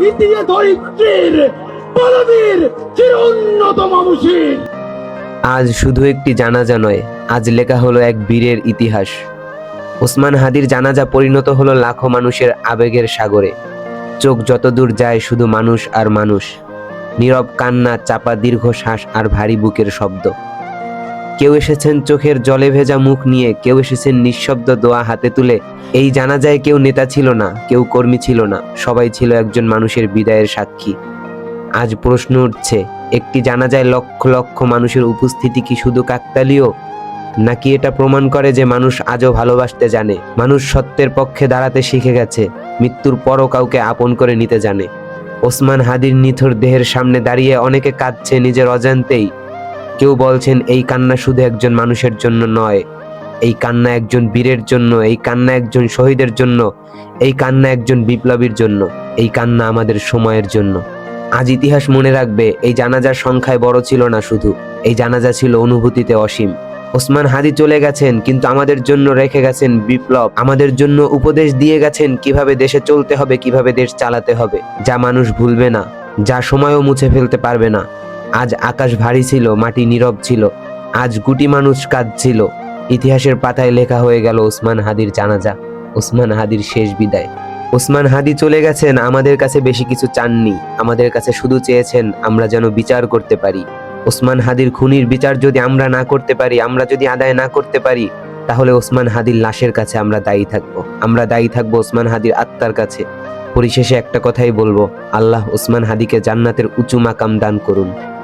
ভিতিয়ে ধরিত্রীর উন্নত মানুষের আজ শুধু একটি জানাজা নয়, আজ লেখা হলো এক বীরের ইতিহাস। ওসমান হাদির জানাজা পরিণত হলো লাখো মানুষের আবেগের সাগরে। চোখ যতদূর যায় শুধু মানুষ আর মানুষ। নীরব কান্না, চাপা দীর্ঘ শ্বাস আর ভারী বুকের শব্দ। কেউ এসেছেন চোখের জলে ভেজা মুখ নিয়ে, কেউ এসেছেন নিঃশব্দ দোয়া হাতে তুলে। এই জানাজায় কেউ নেতা ছিল না, কেউ কর্মী ছিল না, সবাই ছিল একজন মানুষের বিদায়ের সাক্ষী। আজ প্রশ্ন উঠছে, একটি জানাজায় লক্ষ লক্ষ মানুষের উপস্থিতি কি শুধু কাকতালীয়? নাকি এটা প্রমাণ করে যে মানুষ আজও ভালোবাসতে জানে, মানুষ সত্যের পক্ষে দাঁড়াতে শিখে গেছে, মৃত্যুর পরও কাউকে আপন করে নিতে জানে। ওসমান হাদির নিথর দেহের সামনে দাঁড়িয়ে অনেকে কাঁদছে নিজের অজান্তেই। কেউ বলছেন, এই কান্না শুধু একজন মানুষের জন্য নয়, এই কান্না একজন বীরের জন্য, এই কান্না একজন শহীদের জন্য, এই কান্না একজন বিপ্লবীর জন্য, এই কান্না আমাদের সময়ের জন্য। আজ ইতিহাস মনে রাখবে, এই জানাজার সংখ্যায় বড় ছিল না শুধু, এই জানাজা ছিল অনুভূতিতে অসীম। ওসমান হাদি চলে গেছেন, কিন্তু আমাদের জন্য রেখে গেছেন বিপ্লব। আমাদের জন্য উপদেশ দিয়ে গেছেন কীভাবে দেশে চলতে হবে, কীভাবে দেশ চালাতে হবে, যা মানুষ ভুলবে না, যা সময়ও মুছে ফেলতে পারবে না। আজ আকাশ ভারী ছিল, মাটি নীরব ছিল, আজ গুটি মানুষ কাঁদছিল। ইতিহাসের পাতায় লেখা হয়ে গেল ওসমান হাদির জানাজা, ওসমান হাদির শেষ বিদায়। ওসমান হাদি চলে গেছেন, আমাদের কাছে বেশি কিছু চাননি, আমাদের কাছে শুধু চেয়েছেন, আমরা যেন বিচার করতে পারি। ওসমান হাদির খুনির বিচার যদি আমরা না করতে পারি, আমরা যদি আদায় না করতে পারি, তাহলে ওসমান হাদির লাশের কাছে আমরা দায়ী থাকব। আমরা দায়ী থাকব ওসমান হাদির আত্মার কাছে। পরিশেষে একটা কথাই বলব, আল্লাহ ওসমান হাদিকে জান্নাতের উঁচু মাকাম দান করুন।